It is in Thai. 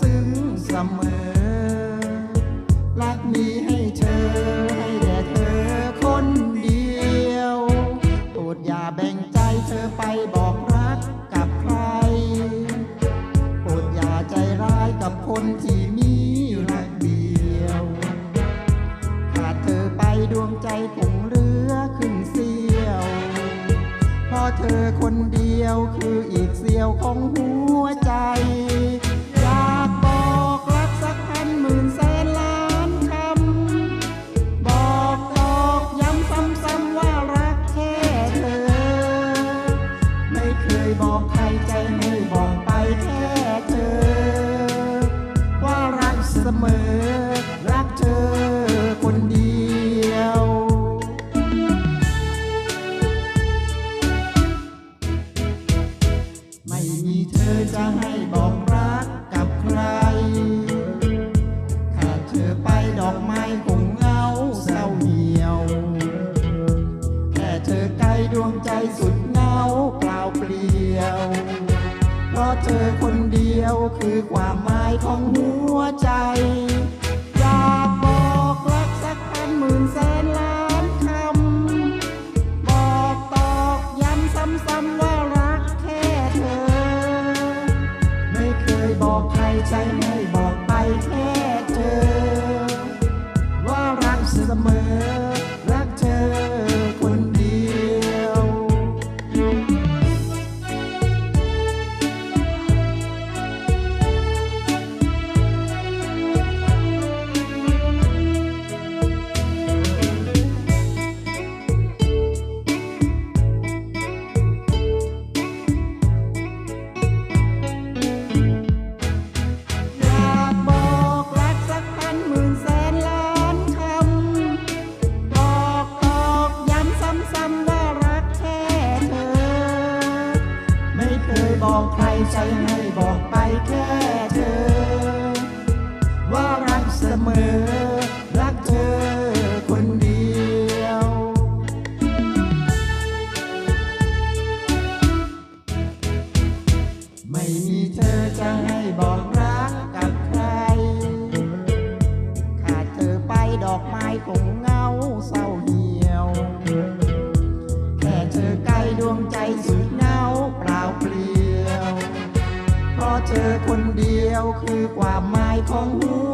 ซึ้งเสมอ รักมีให้เธอ ให้แต่เธอคนเดียวโปรดอย่าแบ่งใจเธอไปบอกรักกับใครโปรดอย่าใจร้ายกับคนที่มีรักเดียวขาดเธอไปดวงใจคงเรือขึ้นเสียวเพราะเธอคนเดียวคืออีกเสียวของหัวใจ เสมอ รักเธอคนเดียว ไม่มีเธอจะให้บอกรักกับใคร ขาดเธอไปดอกไม้คงเหงาเศร้าเหี่ยว แค่เธอใกล้ดวงใจสุดเหงาเปล่าเปลี่ยว เพราะเธอคนเดียวคือความหมายของหัวใจ อยากบอกรักสักพันหมื่นแสนล้านคำ บอกตอกย้ำซ้ำๆว่ารักแค่เธอ ไม่เคยบอกใครใจไม่บอกไปแค่เธอ ว่ารักเสมอ ใครใจให้บอกไปแค่เธอ ยวคือความหมายของหัว